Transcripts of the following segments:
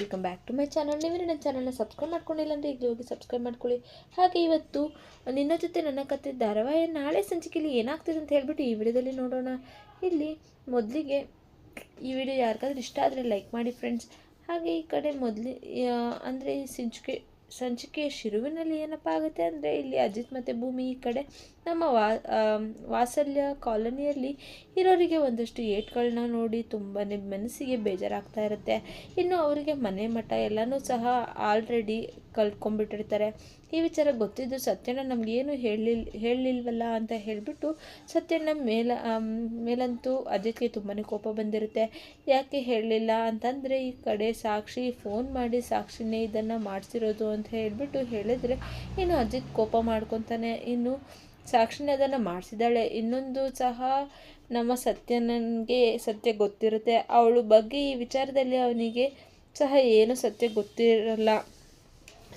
Welcome back to my channel ನೀವೇ ನನ್ನ ಚಾನಲ್ನ ಸಬ್ಸ್ಕ್ರೈಬ್ ಮಾಡ್ಕೊಂಡಿಲ್ಲ ಅಂದರೆ ಈಗಲೇ ಹೋಗಿ ಸಬ್ಸ್ಕ್ರೈಬ್ ಮಾಡ್ಕೊಳ್ಳಿ. ಹಾಗೆ ಇವತ್ತು ನಿನ್ನ ಜೊತೆ ನನ್ನ ಕತೆ ಧಾರಾವಾಹಿ ನಾಳೆ ಸಂಚಿಕೆಯಲ್ಲಿ ಏನಾಗ್ತಿದೆ ಅಂತ ಹೇಳ್ಬಿಟ್ಟು ಈ ವಿಡಿಯೋದಲ್ಲಿ ನೋಡೋಣ. ಇಲ್ಲಿ ಮೊದಲಿಗೆ ಈ ವಿಡಿಯೋ ಯಾರಿಗಾದ್ರೂ ಇಷ್ಟ ಆದರೆ ಲೈಕ್ ಮಾಡಿ ಫ್ರೆಂಡ್ಸ್ ಹಾಗೆ ಈ ಕಡೆ ಮೊದಲು ಅಂದರೆ ಸಂಚಿಕೆ, ಸಂಚಿಕೆಯ ಶಿರುವಿನಲ್ಲಿ ಏನಪ್ಪ ಆಗುತ್ತೆ ಅಂದರೆ ಇಲ್ಲಿ ಅಜಿತ್ ಮತ್ತು ಭೂಮಿ ಈ ಕಡೆ ನಮ್ಮ ವಾ ವಾತ್ಸಲ್ಯ ಕಾಲೋನಿಯಲ್ಲಿ ಇರೋರಿಗೆ ಒಂದಷ್ಟು ಏಟ್ಗಳನ್ನ ನೋಡಿ ತುಂಬಾ ಮನಸ್ಸಿಗೆ ಬೇಜಾರಾಗ್ತಾ ಇರುತ್ತೆ. ಇನ್ನು ಅವರಿಗೆ ಮನೆ ಮಠ ಎಲ್ಲನೂ ಸಹ ಆಲ್ರೆಡಿ ಕಲ್ತ್ಕೊಂಡ್ಬಿಟ್ಟಿರ್ತಾರೆ ಈ ವಿಚಾರ ಗೊತ್ತಿದ್ದು ಸತ್ಯಣ್ಣ ನಮಗೇನು ಹೇಳಿಲ್ ಹೇಳಲಿಲ್ವಲ್ಲ ಅಂತ ಹೇಳಿಬಿಟ್ಟು ಸತ್ಯಣ್ಣ ಮೇಲ ಮೇಲಂತೂ ಅಜಿತ್ಗೆ ತುಂಬಾ ಕೋಪ ಬಂದಿರುತ್ತೆ. ಯಾಕೆ ಹೇಳಲಿಲ್ಲ ಅಂತಂದರೆ ಈ ಕಡೆ ಸಾಕ್ಷಿ ಫೋನ್ ಮಾಡಿ ಸಾಕ್ಷಿನೇ ಇದನ್ನು ಮಾಡಿಸಿರೋದು ಅಂತ ಹೇಳಿಬಿಟ್ಟು ಹೇಳಿದ್ರೆ ಇನ್ನು ಅಜಿತ್ ಕೋಪ ಮಾಡ್ಕೊತಾನೆ. ಇನ್ನು ಸಾಕ್ಷಿನೇ ಅದನ್ನು ಮಾಡಿಸಿದ್ದಾಳೆ. ಇನ್ನೊಂದು ಸಹ ನಮ್ಮ ಸತ್ಯನನ್ಗೆ ಸತ್ಯ ಗೊತ್ತಿರುತ್ತೆ. ಅವಳು ಬಗ್ಗೆ ಈ ವಿಚಾರದಲ್ಲಿ ಅವನಿಗೆ ಸಹ ಏನು ಸತ್ಯ ಗೊತ್ತಿರಲ್ಲ.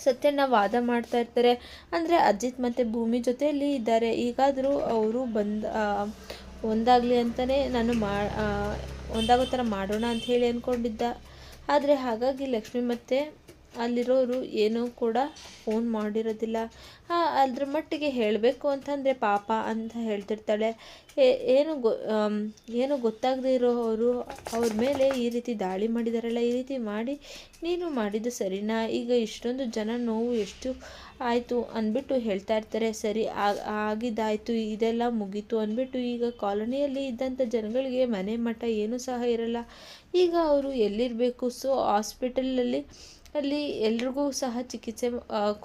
ಸತ್ಯನ ವಾದ ಮಾಡ್ತಾ ಇರ್ತಾರೆ. ಅಂದರೆ ಅಜಿತ್ ಮತ್ತು ಭೂಮಿ ಜೊತೆಯಲ್ಲಿ ಇದ್ದಾರೆ. ಈಗಾದರೂ ಅವರು ಬಂದ ಒಂದಾಗಲಿ ಅಂತಲೇ ನಾನು ಮಾ ಒಂದಾಗೋ ಥರ ಮಾಡೋಣ ಅಂತ ಹೇಳಿ ಅಂದ್ಕೊಂಡಿದ್ದ ಆದರೆ ಹಾಗಾಗಿ ಲಕ್ಷ್ಮಿ ಮತ್ತು ಅಲ್ಲಿರೋರು ಏನೂ ಕೂಡ ಫೋನ್ ಮಾಡಿರೋದಿಲ್ಲ. ಅದ್ರ ಮಟ್ಟಿಗೆ ಹೇಳಬೇಕು ಅಂತಂದರೆ ಪಾಪ ಅಂತ ಹೇಳ್ತಿರ್ತಾಳೆ. ಏನು ಗೊ ಏನು ಗೊತ್ತಾಗದೇ ಇರೋರು ಅವ್ರ ಮೇಲೆ ಈ ರೀತಿ ದಾಳಿ ಮಾಡಿದಾರಲ್ಲ, ಈ ರೀತಿ ಮಾಡಿ ನೀನು ಮಾಡಿದ್ದು ಸರಿನಾ? ಈಗ ಇಷ್ಟೊಂದು ಜನ ನೋವು ಎಷ್ಟು ಆಯಿತು ಅಂದ್ಬಿಟ್ಟು ಹೇಳ್ತಾ ಇರ್ತಾರೆ. ಸರಿ ಆಗಿದ್ದಾಯಿತು, ಇದೆಲ್ಲ ಮುಗೀತು ಅಂದ್ಬಿಟ್ಟು ಈಗ ಕಾಲೋನಿಯಲ್ಲಿ ಇದ್ದಂಥ ಜನಗಳಿಗೆ ಮನೆ ಮಠ ಏನೂ ಸಹ ಇರಲ್ಲ. ಈಗ ಅವರು ಎಲ್ಲಿರಬೇಕು? ಸೊ ಹಾಸ್ಪಿಟಲಲ್ಲಿ ಅಲ್ಲಿ ಎಲ್ರಿಗೂ ಸಹ ಚಿಕಿತ್ಸೆ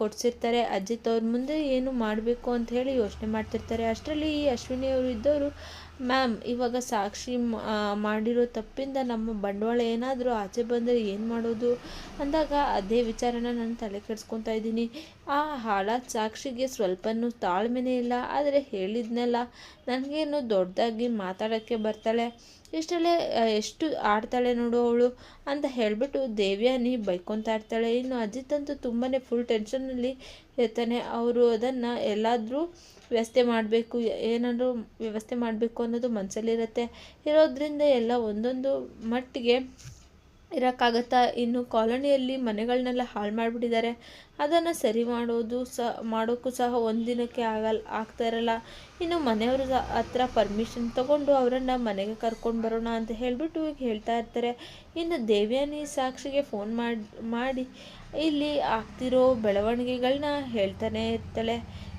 ಕೊಡಿಸಿರ್ತಾರೆ. ಅಜಿತ್ ಅವ್ರ ಮುಂದೆ ಏನು ಮಾಡಬೇಕು ಅಂತ ಹೇಳಿ ಯೋಚನೆ ಮಾಡ್ತಿರ್ತಾರೆ. ಅಷ್ಟರಲ್ಲಿ ಈ ಅಶ್ವಿನಿ ಅವರು ಇದ್ದವರು ಮ್ಯಾಮ್, ಇವಾಗ ಸಾಕ್ಷಿ ಮಾಡಿರೋ ತಪ್ಪಿಂದ ನಮ್ಮ ಬಂಡವಾಳ ಏನಾದರೂ ಆಚೆ ಬಂದರೆ ಏನು ಮಾಡೋದು? ಅಂದಾಗ ಅದೇ ವಿಚಾರನ ನಾನು ತಲೆ ಕೆಡಿಸ್ಕೊತಾ ಇದ್ದೀನಿ. ಆ ಹಾಳಾದ ಸಾಕ್ಷಿಗೆ ಸ್ವಲ್ಪನೂ ತಾಳ್ಮೆನೇ ಇಲ್ಲ. ಆದರೆ ಹೇಳಿದ್ನಲ್ಲ, ನನಗೇನು ದೊಡ್ಡದಾಗಿ ಮಾತಾಡೋಕ್ಕೆ ಬರ್ತಾಳೆ? ಇಷ್ಟಲ್ಲೇ ಆ, ಎಷ್ಟು ಆಡ್ತಾಳೆ ನೋಡು ಅವಳು ಅಂತ ಹೇಳಿಬಿಟ್ಟು ದೇವ್ಯಾನಿ ಬೈಕೊತಾ ಇರ್ತಾಳೆ. ಇನ್ನು ಅಜಿತ್ ಅಂತೂ ತುಂಬಾ ಫುಲ್ ಟೆನ್ಷನ್ನಲ್ಲಿ ಇರ್ತಾನೆ. ಅವರು ಅದನ್ನು ಎಲ್ಲಾದರೂ ವ್ಯವಸ್ಥೆ ಮಾಡಬೇಕು ಏನಾದರೂ ವ್ಯವಸ್ಥೆ ಮಾಡಬೇಕು ಅನ್ನೋದು ಮನಸ್ಸಲ್ಲಿರುತ್ತೆ ಇರೋದ್ರಿಂದ ಎಲ್ಲ ಒಂದೊಂದು ಮಟ್ಟಿಗೆ ಇರೋಕ್ಕಾಗತ್ತಾ? ಇನ್ನು ಕಾಲೋನಿಯಲ್ಲಿ ಮನೆಗಳನ್ನೆಲ್ಲ ಹಾಳು ಮಾಡಿಬಿಟ್ಟಿದ್ದಾರೆ ಅದನ್ನು ಸರಿ ಮಾಡೋದು ಸಹ ಮಾಡೋಕ್ಕೂ ಸಹ ಒಂದಿನಕ್ಕೆ ಆಗಲ್ಲ ಆಗ್ತಾ ಇರಲ್ಲ. ಇನ್ನು ಮನೆಯವ್ರ ಹತ್ರ ಪರ್ಮಿಷನ್ ತಗೊಂಡು ಅವರನ್ನು ಮನೆಗೆ ಕರ್ಕೊಂಡು ಬರೋಣ ಅಂತ ಹೇಳಿಬಿಟ್ಟು ಈಗ ಹೇಳ್ತಾ ಇರ್ತಾರೆ. ಇನ್ನು ದೇವ್ಯಾನಿ ಸಾಕ್ಷಿಗೆ ಫೋನ್ ಮಾಡಿ ಮಾಡಿ ಇಲ್ಲಿ ಆಗ್ತಿರೋ ಬೆಳವಣಿಗೆಗಳನ್ನ ಹೇಳ್ತಾನೆ ಇರ್ತಾಳೆ.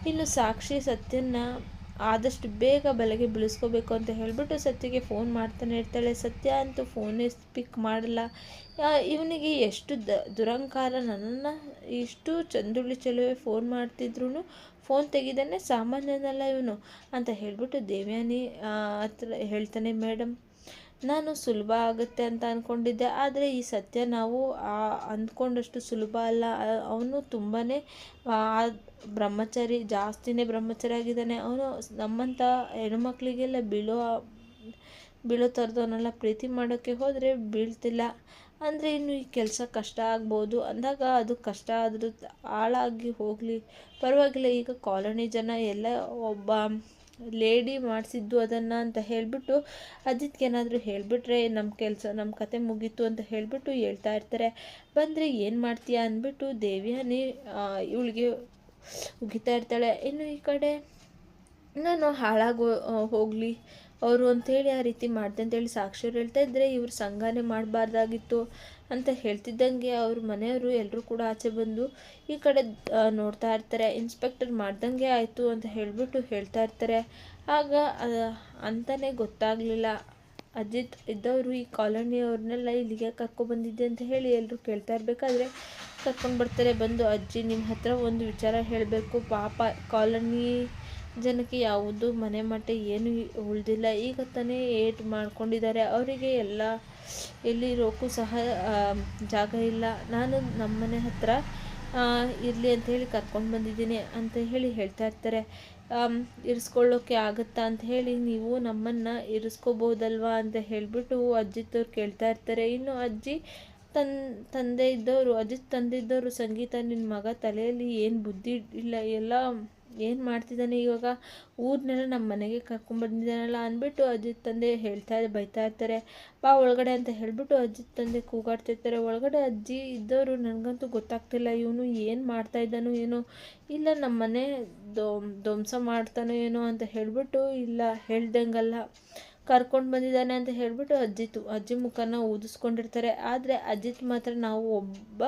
ಇನ್ನು ಸಾಕ್ಷಿ ಸತ್ಯನ ಆದಷ್ಟು ಬೇಗ ಬಲೆಗೆ ಬೀಳಿಸ್ಕೋಬೇಕು ಅಂತ ಹೇಳಿಬಿಟ್ಟು ಸತ್ಯಗೆ ಫೋನ್ ಮಾಡ್ತಾನೆ ಇರ್ತಾಳೆ. ಸತ್ಯ ಅಂತೂ ಫೋನೇ ಪಿಕ್ ಮಾಡಲ್ಲ. ಇವನಿಗೆ ಎಷ್ಟು ದ, ದುರಂಕಾರ. ನನ್ನನ್ನು ಇಷ್ಟು ಚಂದುಳ್ಳಿ ಚೆಲುವೆ ಫೋನ್ ಮಾಡ್ತಿದ್ರು ಫೋನ್ ತೆಗಿದಾನೆ ಸಾಮಾನ್ಯನಲ್ಲ ಇವನು ಅಂತ ಹೇಳಿಬಿಟ್ಟು ದೇವ್ಯಾನಿ ಹತ್ರ ಹೇಳ್ತಾನೆ ಮೇಡಮ್ ನಾನು ಸುಲಭ ಆಗುತ್ತೆ ಅಂತ ಅಂದ್ಕೊಂಡಿದ್ದೆ ಆದರೆ ಈ ಸತ್ಯ ನಾವು ಅಂದ್ಕೊಂಡಷ್ಟು ಸುಲಭ ಅಲ್ಲ. ಅವನು ತುಂಬಾ ಬ್ರಹ್ಮಚಾರಿ, ಜಾಸ್ತಿನೇ ಬ್ರಹ್ಮಚಾರಿ ಆಗಿದ್ದಾನೆ ಅವನು ನಮ್ಮಂಥ ಹೆಣ್ಮಕ್ಳಿಗೆಲ್ಲ ಬೀಳೋ ಬೀಳೋ ಥರದವನ್ನೆಲ್ಲ ಪ್ರೀತಿ ಮಾಡೋಕ್ಕೆ ಹೋದರೆ ಬೀಳ್ತಿಲ್ಲ. ಅಂದರೆ ಇನ್ನು ಈ ಕೆಲಸ ಕಷ್ಟ ಆಗ್ಬೋದು. ಅಂದಾಗ ಅದು ಕಷ್ಟ ಆದರೂ, ಹಾಳಾಗಿ ಹೋಗಲಿ. ಪರವಾಗಿಲ್ಲ, ಈಗ ಕಾಲೋನಿ ಜನ ಎಲ್ಲ ಒಬ್ಬ ಲೇಡಿ ಮಾಡಿಸಿದ್ದು ಅದನ್ನು ಅಂತ ಹೇಳಿಬಿಟ್ಟು ಅಜಿತ್ಗೆ ಏನಾದರೂ ಹೇಳಿಬಿಟ್ರೆ ನಮ್ಮ ಕೆಲಸ ನಮ್ಮ ಕತೆ ಮುಗೀತು ಅಂತ ಹೇಳಿಬಿಟ್ಟು ಹೇಳ್ತಾ ಇರ್ತಾರೆ. ಬಂದರೆ ಏನು ಮಾಡ್ತೀಯಾ ಅಂದ್ಬಿಟ್ಟು ದೇವ್ಯಾನಿ ಇವಳಿಗೆ ಉಗಿತಾ ಇರ್ತಾಳೆ. ಇನ್ನು ಈ ಕಡೆ ನಾನು ಹಾಳಾಗೋ ಹೋಗಲಿ ಅವರು ಅಂಥೇಳಿ ಆ ರೀತಿ ಮಾಡಿದೆ ಅಂತೇಳಿ ಸಾಕ್ಷಿಯವ್ರು ಹೇಳ್ತಾ ಇದ್ದರೆ ಇವರು ಸಂಘನೇ ಮಾಡಬಾರ್ದಾಗಿತ್ತು ಅಂತ ಹೇಳ್ತಿದ್ದಂಗೆ ಅವ್ರ ಮನೆಯವರು ಎಲ್ಲರೂ ಕೂಡ ಆಚೆ ಬಂದು ಈ ಕಡೆ ನೋಡ್ತಾ ಇರ್ತಾರೆ ಇನ್ಸ್ಪೆಕ್ಟರ್ ಮಾಡ್ದಂಗೆ ಆಯಿತು ಅಂತ ಹೇಳಿಬಿಟ್ಟು ಹೇಳ್ತಾ ಇರ್ತಾರೆ. ಆಗ ಅಂತಲೇ ಗೊತ್ತಾಗಲಿಲ್ಲ. ಅಜಿತ್ ಇದ್ದವರು ಈ ಕಾಲೋನಿಯವ್ರನ್ನೆಲ್ಲ ಇಲ್ಲಿಗೆ ಕರ್ಕೊಬಂದಿದ್ದೆ ಅಂತ ಹೇಳಿ ಎಲ್ಲರೂ ಕೇಳ್ತಾ ಇರಬೇಕಾದ್ರೆ ಕರ್ಕೊಂಡು ಬರ್ತಾರೆ. ಬಂದು ಅಜ್ಜಿ ನಿಮ್ಮ ಹತ್ರ ಒಂದು ವಿಚಾರ ಹೇಳಬೇಕು. ಪಾಪ ಕಾಲೋನಿ ಜನಕ್ಕೆ ಯಾವುದು ಮನೆ ಮಟ್ಟ ಏನು ಉಳಿದಿಲ್ಲ. ಈಗ ತಾನೇ ಏಟ್ ಮಾಡ್ಕೊಂಡಿದ್ದಾರೆ. ಅವರಿಗೆ ಎಲ್ಲ ಎಲ್ಲಿರೋಕ್ಕೂ ಸಹ ಜಾಗ ಇಲ್ಲ. ನಾನು ನಮ್ಮ ಮನೆ ಹತ್ರ ಇರಲಿ ಅಂತ ಹೇಳಿ ಕರ್ಕೊಂಡು ಬಂದಿದ್ದೀನಿ ಅಂತ ಹೇಳಿ ಹೇಳ್ತಾ ಇರ್ತಾರೆ. ಇರಿಸ್ಕೊಳ್ಳೋಕ್ಕೆ ಆಗುತ್ತಾ ಅಂತ ಹೇಳಿ ನೀವು ನಮ್ಮನ್ನು ಇರಿಸ್ಕೋಬೋದಲ್ವಾ ಅಂತ ಹೇಳಿಬಿಟ್ಟು ಅಜ್ಜಿತ್ತವ್ರು ಕೇಳ್ತಾ ಇರ್ತಾರೆ. ಇನ್ನು ಅಜ್ಜಿ ತನ್, ತಂದೆ ಇದ್ದವರು ಅಜ್ಜಿ ತಂದೆ ಇದ್ದವರು ಸಂಗೀತ ನಿನ್ನ ಮಗ ತಲೆಯಲ್ಲಿ ಏನು ಬುದ್ಧಿ ಇಲ್ಲ. ಎಲ್ಲ ಏನು ಮಾಡ್ತಿದ್ದಾನೆ ಇವಾಗ? ಊರನ್ನೆಲ್ಲ ನಮ್ಮ ಮನೆಗೆ ಕರ್ಕೊಂಡ್ಬಂದಿದ್ದಾನಲ್ಲ ಅಂದ್ಬಿಟ್ಟು ಅಜಿತ್ ತಂದೆ ಹೇಳ್ತಾ ಬೈತಾ ಇರ್ತಾರೆ. ಬಾ ಒಳಗಡೆ ಅಂತ ಹೇಳಿಬಿಟ್ಟು ಅಜಿತ್ ತಂದೆ ಕೂಗಾಡ್ತಿರ್ತಾರೆ ಒಳಗಡೆ ಅಜ್ಜಿ ಇದ್ದವರು ನನಗಂತೂ ಗೊತ್ತಾಗ್ತಿಲ್ಲ. ಇವನು ಏನು ಮಾಡ್ತಾ ಇದ್ದಾನೋ ಏನೋ. ಇಲ್ಲ ನಮ್ಮ ಮನೆ ಧ್ವಂಸ ಮಾಡ್ತಾನೋ ಏನೋ ಅಂತ ಹೇಳಿಬಿಟ್ಟು, ಇಲ್ಲ ಹೇಳ್ದಂಗಲ್ಲ. ಕರ್ಕೊಂಡು ಬಂದಿದ್ದಾನೆ ಅಂತ ಹೇಳಿಬಿಟ್ಟು ಅಜ್ಜಿತು. ಅಜ್ಜಿ ಮುಖನ ಊದಿಸ್ಕೊಂಡಿರ್ತಾರೆ. ಆದರೆ ಅಜಿತ್ ಮಾತ್ರ ನಾವು ಒಬ್ಬ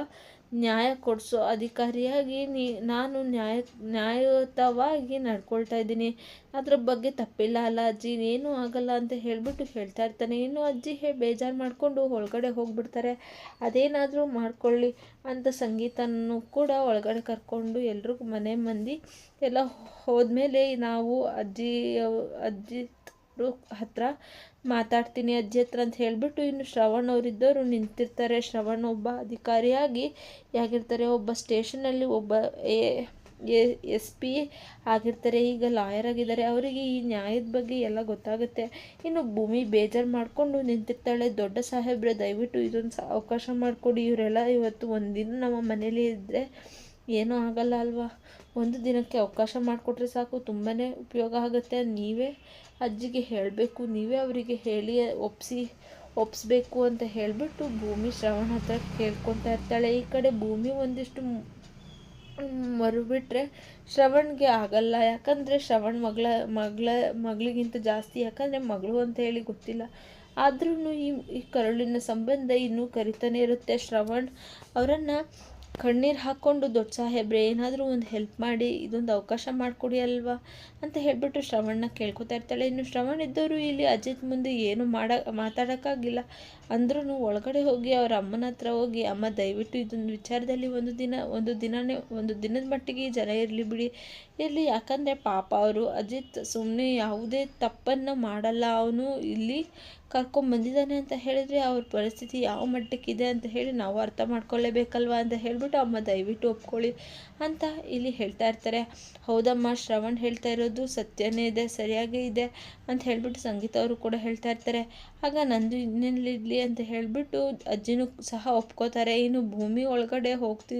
ನ್ಯಾಯ ಕೊಡಿಸೋ ಅಧಿಕಾರಿಯಾಗಿ ನೀ, ನಾನು ನ್ಯಾಯ, ನ್ಯಾಯಯುತವಾಗಿ ನಡ್ಕೊಳ್ತಾ ಇದ್ದೀನಿ. ಅದ್ರ ಬಗ್ಗೆ ತಪ್ಪಿಲ್ಲ ಅಲ್ಲ ಅಜ್ಜಿ ಏನೂ ಆಗಲ್ಲ ಅಂತ ಹೇಳಿಬಿಟ್ಟು ಹೇಳ್ತಾ ಇರ್ತಾನೆ. ಇನ್ನು ಅಜ್ಜಿ ಹೇ, ಬೇಜಾರು ಮಾಡಿಕೊಂಡು ಒಳಗಡೆ ಹೋಗಿಬಿಡ್ತಾರೆ. ಅದೇನಾದರೂ ಮಾಡ್ಕೊಳ್ಳಿ ಅಂತ ಸಂಗೀತನೂ ಕೂಡ ಒಳಗಡೆ ಕರ್ಕೊಂಡು ಎಲ್ರಿಗೂ ಮನೆ ಮಂದಿ ಎಲ್ಲ ಹೋದ್ಮೇಲೆ ನಾವು ಅಜ್ಜಿ ಅಜ್ಜಿ ಹತ್ರ ಮಾತಾಡ್ತೀನಿ ಅಜ್ಜಿ ಹತ್ರ ಅಂತ ಹೇಳಿಬಿಟ್ಟು ಇನ್ನು ಶ್ರವಣ್ ಅವರಿದ್ದವರು ನಿಂತಿರ್ತಾರೆ. ಶ್ರವಣ್ ಒಬ್ಬ ಅಧಿಕಾರಿಯಾಗಿ ಹೇಗಿರ್ತಾರೆ ಒಬ್ಬ ಸ್ಟೇಷನಲ್ಲಿ ಒಬ್ಬ ಎ ಎಸ್ ಪಿ ಆಗಿರ್ತಾರೆ. ಈಗ ಲಾಯರ್ ಆಗಿದ್ದಾರೆ. ಅವರಿಗೆ ಈ ನ್ಯಾಯದ ಬಗ್ಗೆ ಎಲ್ಲ ಗೊತ್ತಾಗುತ್ತೆ. ಇನ್ನು ಭೂಮಿ ಬೇಜಾರು ಮಾಡಿಕೊಂಡು ನಿಂತಿರ್ತಾಳೆ. ದೊಡ್ಡ ಸಾಹೇಬ್ರೆ, ದಯವಿಟ್ಟು ಇದೊಂದು ಅವಕಾಶ ಮಾಡಿಕೊಡಿ. ಇವರೆಲ್ಲ ಇವತ್ತು ಒಂದಿನ ನಮ್ಮ ಮನೇಲಿ ಇದ್ದರೆ ಏನೂ ಆಗಲ್ಲ ಅಲ್ವಾ? ಒಂದು ದಿನಕ್ಕೆ ಅವಕಾಶ ಮಾಡಿಕೊಟ್ರೆ ಸಾಕು ತುಂಬಾ ಉಪಯೋಗ ಆಗುತ್ತೆ. ನೀವೇ ಅಜ್ಜಿಗೆ ಹೇಳಬೇಕು, ನೀವೇ ಅವರಿಗೆ ಹೇಳಿ ಒಪ್ಪಿಸಿ ಒಪ್ಪಿಸ್ಬೇಕು ಅಂತ ಹೇಳಿಬಿಟ್ಟು ಭೂಮಿ ಶ್ರವಣ ಹತ್ರ ಕೇಳ್ಕೊತಾ ಇರ್ತಾಳೆ. ಈ ಕಡೆ ಭೂಮಿ ಒಂದಿಷ್ಟು ಮರುಬಿಟ್ರೆ ಶ್ರವಣ್ಗೆ ಆಗಲ್ಲ. ಯಾಕಂದರೆ ಶ್ರವಣ್ ಮಗಳ ಮಗಳ, ಮಗಳಿಗಿಂತ ಜಾಸ್ತಿ, ಯಾಕಂದರೆ ಮಗಳು ಅಂತ ಹೇಳಿ ಗೊತ್ತಿಲ್ಲ. ಆದ್ರೂ ಈ ಕರುಳಿನ ಸಂಬಂಧ ಇನ್ನೂ ಕರಿತಾನೆ ಇರುತ್ತೆ. ಶ್ರವಣ್ ಅವರನ್ನು ಕಣ್ಣೀರು ಹಾಕ್ಕೊಂಡು ದೊಡ್ಡ ಸಾಹೇಬ್ರೆ, ಏನಾದರೂ ಒಂದು ಹೆಲ್ಪ್ ಮಾಡಿ, ಇದೊಂದು ಅವಕಾಶ ಮಾಡಿಕೊಡಿ ಅಲ್ವಾ? ಅಂತ ಹೇಳಿಬಿಟ್ಟು ಶ್ರವಣ್ನ ಕೇಳ್ಕೊತಾ ಇರ್ತಾಳೆ. ಇನ್ನು ಶ್ರವಣ್ ಇದ್ದವರು ಇಲ್ಲಿ ಅಜಿತ್ ಮುಂದೆ ಏನು ಮಾಡ, ಮಾತಾಡೋಕ್ಕಾಗಿಲ್ಲ. ಅಂದ್ರೂ ಒಳಗಡೆ ಹೋಗಿ ಅವ್ರ ಅಮ್ಮನ ಹತ್ರ ಹೋಗಿ, ಅಮ್ಮ, ದಯವಿಟ್ಟು ಇದೊಂದು ವಿಚಾರದಲ್ಲಿ ಒಂದು ದಿನ, ಒಂದು ದಿನನೇ, ಒಂದು ದಿನದ ಮಟ್ಟಿಗೆ ಜನ ಇರಲಿ ಬಿಡಿ. ಇರಲಿ, ಯಾಕಂದರೆ ಪಾಪ ಅವರು ಅಜಿತ್ ಸುಮ್ಮನೆ ಯಾವುದೇ ತಪ್ಪನ್ನು ಮಾಡಲ್ಲ. ಅವನು ಇಲ್ಲಿ ಕರ್ಕೊಂಬಂದಿದ್ದಾನೆ ಅಂತ ಹೇಳಿದರೆ ಅವ್ರ ಪರಿಸ್ಥಿತಿ ಯಾವ ಮಟ್ಟಕ್ಕಿದೆ ಅಂತ ಹೇಳಿ ನಾವು ಅರ್ಥ ಮಾಡ್ಕೊಳ್ಳೇಬೇಕಲ್ವಾ ಅಂತ ಹೇಳಿಬಿಟ್ಟು, ಅಮ್ಮ, ದಯವಿಟ್ಟು ಒಪ್ಕೊಳ್ಳಿ ಅಂತ ಇಲ್ಲಿ ಹೇಳ್ತಾ ಇರ್ತಾರೆ. ಹೌದಮ್ಮ, ಶ್ರವಣ್ ಹೇಳ್ತಾ ಇರೋದು ಸತ್ಯನೇ ಇದೆ, ಸರಿಯಾಗೇ ಇದೆ ಅಂತ ಹೇಳಿಬಿಟ್ಟು ಸಂಗೀತ ಅವರು ಕೂಡ ಹೇಳ್ತಾ ಇರ್ತಾರೆ. ಆಗ ನಂದು ಇನ್ನೆಲ್ಲಿರಲಿ ಅಂತ ಹೇಳಿಬಿಟ್ಟು ಅಜ್ಜಿನೂ ಸಹ ಒಪ್ಕೋತಾರೆ. ಇನ್ನು ಭೂಮಿ ಒಳಗಡೆ ಹೋಗ್ತಿ,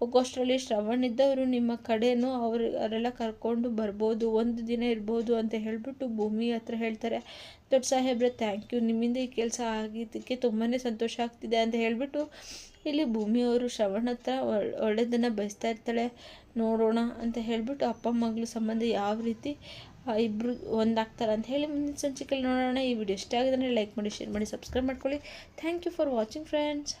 ಹೋಗೋಷ್ಟರಲ್ಲಿ ಶ್ರವಣ್ ಇದ್ದವರು ನಿಮ್ಮ ಕಡೆನೂ ಅವರು, ಅವರೆಲ್ಲ ಕರ್ಕೊಂಡು ಬರ್ಬೋದು, ಒಂದು ದಿನ ಇರ್ಬೋದು ಅಂತ ಹೇಳಿಬಿಟ್ಟು ಭೂಮಿ ಹತ್ರ ಹೇಳ್ತಾರೆ. ದೊಡ್ಡ ಸಾಹೇಬ್ರೆ ಥ್ಯಾಂಕ್ ಯು ನಿಮ್ಮಿಂದ ಈ ಕೆಲಸ ಆಗಿದ್ದಕ್ಕೆ ತುಂಬಾ ಸಂತೋಷ ಆಗ್ತಿದೆ ಅಂತ ಹೇಳಿಬಿಟ್ಟು ಇಲ್ಲಿ ಭೂಮಿಯವರು ಶ್ರವಣ ಹತ್ರ ಒಳ್ಳೆಯದನ್ನು ಬಯಸ್ತಾ ಇರ್ತಾಳೆ. ನೋಡೋಣ ಅಂತ ಹೇಳಿಬಿಟ್ಟು ಅಪ್ಪ, ಮಗಳು ಸಂಬಂಧ ಯಾವ ರೀತಿ ಇಬ್ಬರು ಒಂದಾಗ್ತಾರೆ ಅಂತ ಹೇಳಿ ಮುಂದಿನ ಸಂಚಿಕೆಯಲ್ಲಿ ನೋಡೋಣ. ಈ ವಿಡಿಯೋ ಇಷ್ಟ ಆಗಿದ್ರೆ ಲೈಕ್ ಮಾಡಿ ಶೇರ್ ಮಾಡಿ ಸಬ್ಸ್ಕ್ರೈಬ್ ಮಾಡ್ಕೊಳ್ಳಿ. Thank you for watching friends